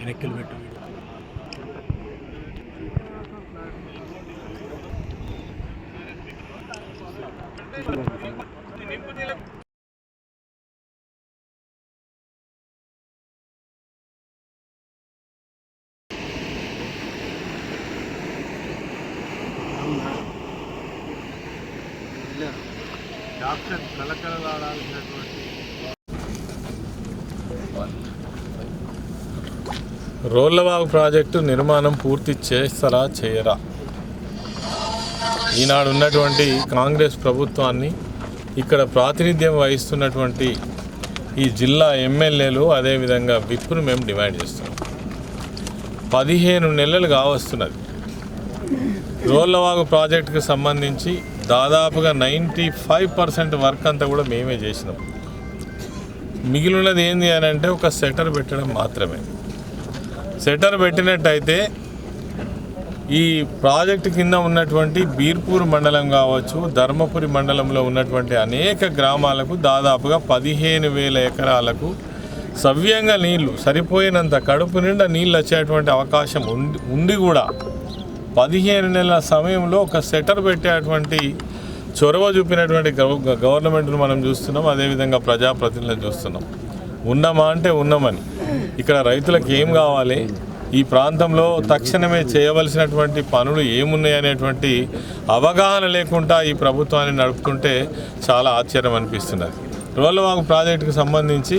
వెనక్కిలు పెట్టు doctor కలకలలాడాల్సినటువంటి రోళ్ళవాగు project నిర్మాణం పూర్తి చేస్తారా చేయరా? ఈనాడు ఉన్నటువంటి కాంగ్రెస్ ప్రభుత్వాన్ని ఇక్కడ ప్రాతినిధ్యం వహిస్తున్నటువంటి ఈ జిల్లా ఎమ్మెల్యేలు అదేవిధంగా విప్పును మేము డిమాండ్ చేస్తున్నాం. పదిహేను నెలలు కావస్తున్నది. రోళ్ళవాగు ప్రాజెక్టుకు సంబంధించి దాదాపుగా నైంటీ ఫైవ్ పర్సెంట్ వర్క్ అంతా కూడా మేమే చేసినాం. మిగిలినది ఏంది అని అంటే ఒక సెటర్ పెట్టడం మాత్రమే. సెటర్ పెట్టినట్టయితే ఈ ప్రాజెక్టు కింద ఉన్నటువంటి బీర్పూర్ మండలం కావచ్చు ధర్మపురి మండలంలో ఉన్నటువంటి అనేక గ్రామాలకు దాదాపుగా పదిహేను వేల ఎకరాలకు సవ్యంగా నీళ్ళు సరిపోయినంత కడుపు నిండా నీళ్ళు వచ్చేటువంటి అవకాశం ఉండి ఉండి కూడా పదిహేను నెలల సమయంలో ఒక సెటర్ పెట్టేటువంటి చొరవ చూపినటువంటి గవర్నమెంట్ను మనం చూస్తున్నాం అదేవిధంగా ప్రజాప్రతినిధులను చూస్తున్నాం. ఉన్నామా అంటే ఉన్నామని. ఇక్కడ రైతులకు ఏం కావాలి? ఈ ప్రాంతంలో తక్షణమే చేయవలసినటువంటి పనులు ఏమున్నాయి అనేటువంటి అవగాహన లేకుండా ఈ ప్రభుత్వాన్ని నడుపుతుంటే చాలా ఆశ్చర్యం అనిపిస్తున్నది. రోలవాగు ప్రాజెక్టుకు సంబంధించి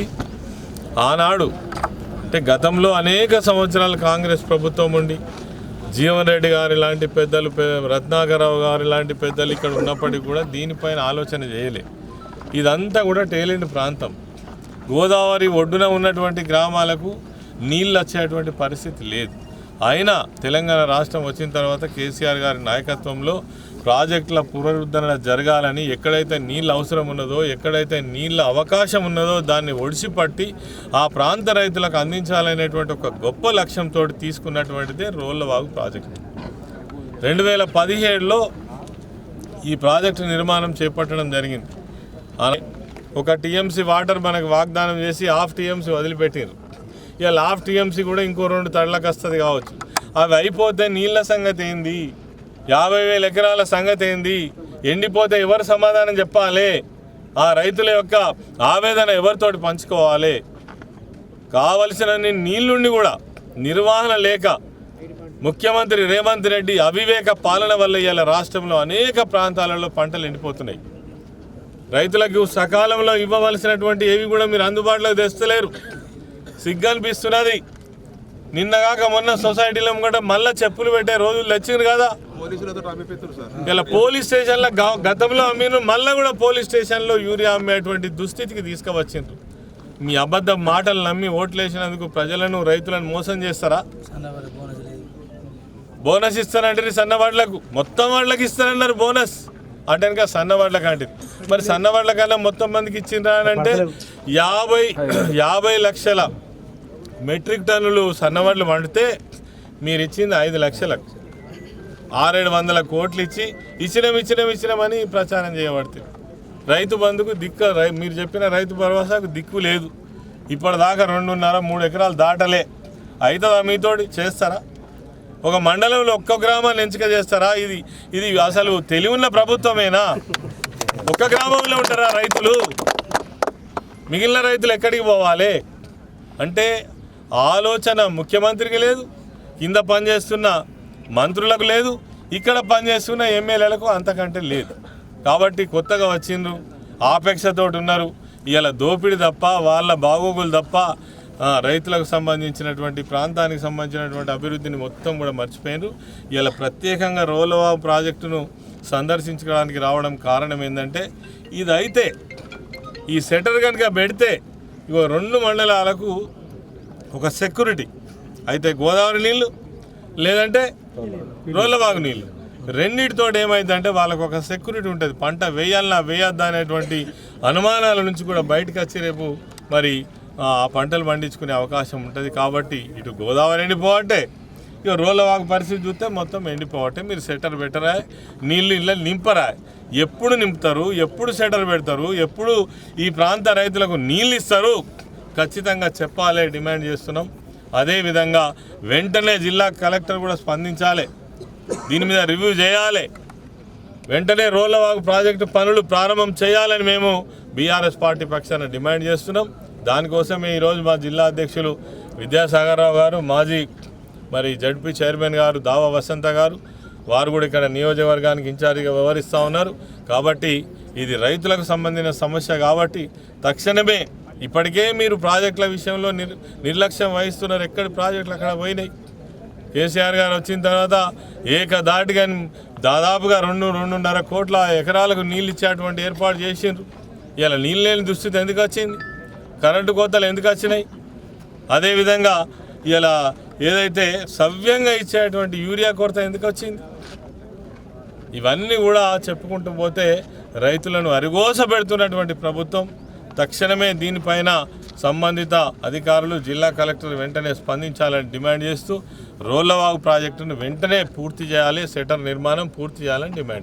ఆనాడు అంటే గతంలో అనేక సంవత్సరాలు కాంగ్రెస్ ప్రభుత్వం ఉండి జీవన్ రెడ్డి గారి లాంటి పెద్దలు రత్నాకరరావు గారి ఇలాంటి పెద్దలు ఇక్కడ ఉన్నప్పటికీ కూడా దీనిపైన ఆలోచన చేయలే. ఇదంతా కూడా టేలెంట్ ప్రాంతం. గోదావరి ఒడ్డున ఉన్నటువంటి గ్రామాలకు నీళ్ళు వచ్చేటువంటి పరిస్థితి లేదు. అయినా తెలంగాణ రాష్ట్రం వచ్చిన తర్వాత కేసీఆర్ గారి నాయకత్వంలో ప్రాజెక్టుల పునరుద్ధరణ జరగాలని ఎక్కడైతే నీళ్ళు అవసరం ఉన్నదో ఎక్కడైతే నీళ్ళ అవకాశం ఉన్నదో దాన్ని ఒడిసిపట్టి ఆ ప్రాంత రైతులకు అందించాలనేటువంటి ఒక గొప్ప లక్ష్యంతో తీసుకున్నటువంటిదే రోళ్ళవాగు ప్రాజెక్టు. రెండు వేల పదిహేడులో ఈ ప్రాజెక్టు నిర్మాణం చేపట్టడం జరిగింది. ఒక టీఎంసీ వాటర్ మనకు వాగ్దానం చేసి హాఫ్ టీఎంసీ వదిలిపెట్టారు ఇక హాఫ్ టీఎంసీ కూడా ఇంకో రెండు తడలకు వస్తుంది కావచ్చు. అవి అయిపోతే నీళ్ళ సంగతి ఏంది? యాభై వేల ఎకరాల సంగతి ఏంది? ఎండిపోతే ఎవరు సమాధానం చెప్పాలి? ఆ రైతుల యొక్క ఆవేదన ఎవరితోటి పంచుకోవాలి? కావలసినన్ని నీళ్ళుండి కూడా నిర్వహణ లేక ముఖ్యమంత్రి రేవంత్ రెడ్డి అవివేక పాలన వల్ల ఇవాళ రాష్ట్రంలో అనేక ప్రాంతాలలో పంటలు ఎండిపోతున్నాయి. రైతులకు సకాలంలో ఇవ్వవలసినటువంటి ఏవి కూడా మీరు అందుబాటులోకి తెస్తలేరు. సిగ్గనిపిస్తున్నది. నిన్నగాక మొన్న సొసైటీలో కూడా మళ్ళీ చెప్పులు పెట్టే రోజులు వచ్చింది కదా. పోలీసులతో అమ్మిపెత్తారు సార్. ఇలా పోలీస్ స్టేషన్లో గా- గతంలో అమ్మిను మళ్ళీ కూడా పోలీస్ స్టేషన్లో యూరియా అమ్మేటువంటి దుస్థితికి తీసుకువచ్చిండ్రు. మీ అబద్ధ మాటలు నమ్మి ఓట్లేసినందుకు ప్రజలను రైతులను మోసం చేస్తారా? బోనస్ ఇస్తానంటే సన్నవాడ్లకు మొత్తం వాళ్ళకి ఇస్తారన్నారు బోనస్. అంటే కనుక సన్నవాడ్లకు అంటే మరి సన్నవాడ్ల కన్నా మొత్తం మందికి ఇచ్చిండ్రా అని అంటే యాభై యాభై లక్షల మెట్రిక్ టన్నులు సన్నవాడ్లు వండితే మీరు ఇచ్చింది ఐదు లక్షలకు. ఆరేడు వందల కోట్లు ఇచ్చి ఇచ్చినాం ఇచ్చినాం ఇచ్చినామని ప్రచారం చేయబడుతుంది. రైతు బంధుకు దిక్కు మీరు చెప్పిన రైతు భరోసాకు దిక్కు లేదు. ఇప్పటిదాకా రెండున్నర మూడు ఎకరాలు దాటలే. అవుతుందా మీతోటి? చేస్తారా? ఒక మండలంలో ఒక్క గ్రామాన్ని ఎంచుక చేస్తారా? ఇది ఇది అసలు తెలివున్న ప్రభుత్వమేనా? ఒక్క గ్రామంలో ఉంటారా రైతులు? మిగిలిన రైతులు ఎక్కడికి పోవాలి? అంటే ఆలోచన ముఖ్యమంత్రికి లేదు కింద పనిచేస్తున్న మంత్రులకు లేదు ఇక్కడ పనిచేస్తున్న ఎమ్మెల్యేలకు అంతకంటే లేదు. కాబట్టి కొత్తగా వచ్చిండ్రు ఆపేక్షతోటి ఉన్నారు. ఇవాళ దోపిడి తప్ప వాళ్ళ బాగోగులు తప్ప రైతులకు సంబంధించినటువంటి ప్రాంతానికి సంబంధించినటువంటి అభివృద్ధిని మొత్తం కూడా మర్చిపోయారు ఇలా ప్రత్యేకంగా రోలవా ప్రాజెక్టును సందర్శించడానికి రావడం కారణం ఏంటంటే ఇది అయితే ఈ సెటర్ కనుక పెడితే ఇగో రెండు మండలాలకు ఒక సెక్యూరిటీ. అయితే గోదావరి నీళ్ళు లేదంటే రోళ్ళబాగు నీళ్ళు రెండింటితో ఏమైందంటే వాళ్ళకు ఒక సెక్యూరిటీ ఉంటుంది. పంట వేయాలన్నా వేయద్దా అనేటువంటి అనుమానాల నుంచి కూడా బయటకు వచ్చి రేపు మరి ఆ పంటలు పండించుకునే అవకాశం ఉంటుంది కాబట్టి ఇటు గోదావరి ఎండిపోవటే ఇక రోళ్ళవాగు పరిస్థితి చూస్తే మొత్తం ఎండిపోవటే మీరు సెటర్ పెట్టరా? నీళ్ళు ఇళ్ళ నింపరా? ఎప్పుడు నింపుతారు? ఎప్పుడు సెటర్ పెడతారు? ఎప్పుడు ఈ ప్రాంత రైతులకు నీళ్ళు ఇస్తారు? ఖచ్చితంగా చెప్పాలి డిమాండ్ చేస్తున్నాం. అదేవిధంగా వెంటనే జిల్లా కలెక్టర్ కూడా స్పందించాలి. దీని మీద రివ్యూ చేయాలి. వెంటనే రోళ్ళవాగు ప్రాజెక్టు పనులు ప్రారంభం చేయాలని మేము బీఆర్ఎస్ పార్టీ పక్షాన డిమాండ్ చేస్తున్నాం. దానికోసం ఈరోజు మా జిల్లా అధ్యక్షులు విద్యాసాగర్రావు గారు మాజీ మరి జడ్పీ చైర్మన్ గారు దావా వసంత గారు వారు కూడా ఇక్కడ నియోజకవర్గానికి ఇన్ఛార్జిగా వ్యవహరిస్తూ ఉన్నారు. కాబట్టి ఇది రైతులకు సంబంధించిన సమస్య కాబట్టి తక్షణమే ఇప్పటికే మీరు ప్రాజెక్టుల విషయంలో నిర్ నిర్లక్ష్యం వహిస్తున్నారు. ఎక్కడి ప్రాజెక్టులు అక్కడ పోయినాయి? కేసీఆర్ గారు వచ్చిన తర్వాత ఏకదాటిగా దాదాపుగా రెండు రెండున్నర కోట్ల ఎకరాలకు నీళ్ళు ఇచ్చేటువంటి ఏర్పాటు చేసిండ్రు. ఇలా నీళ్ళు లేని దుస్థితి ఎందుకు వచ్చింది? కరెంటు కోతలు ఎందుకు వచ్చినాయి? అదేవిధంగా ఇలా ఏదైతే సవ్యంగా ఇచ్చేటువంటి యూరియా కొరత ఎందుకు వచ్చింది? ఇవన్నీ కూడా చెప్పుకుంటూ పోతే రైతులను అరిగోస పెడుతున్నటువంటి ప్రభుత్వం తక్షణమే దీనిపైన సంబంధిత అధికారులు జిల్లా కలెక్టర్ వెంటనే స్పందించాలని డిమాండ్ చేస్తూ రోళ్ళవాగు ప్రాజెక్టును వెంటనే పూర్తి చేయాలి సెటర్ నిర్మాణం పూర్తి చేయాలని డిమాండ్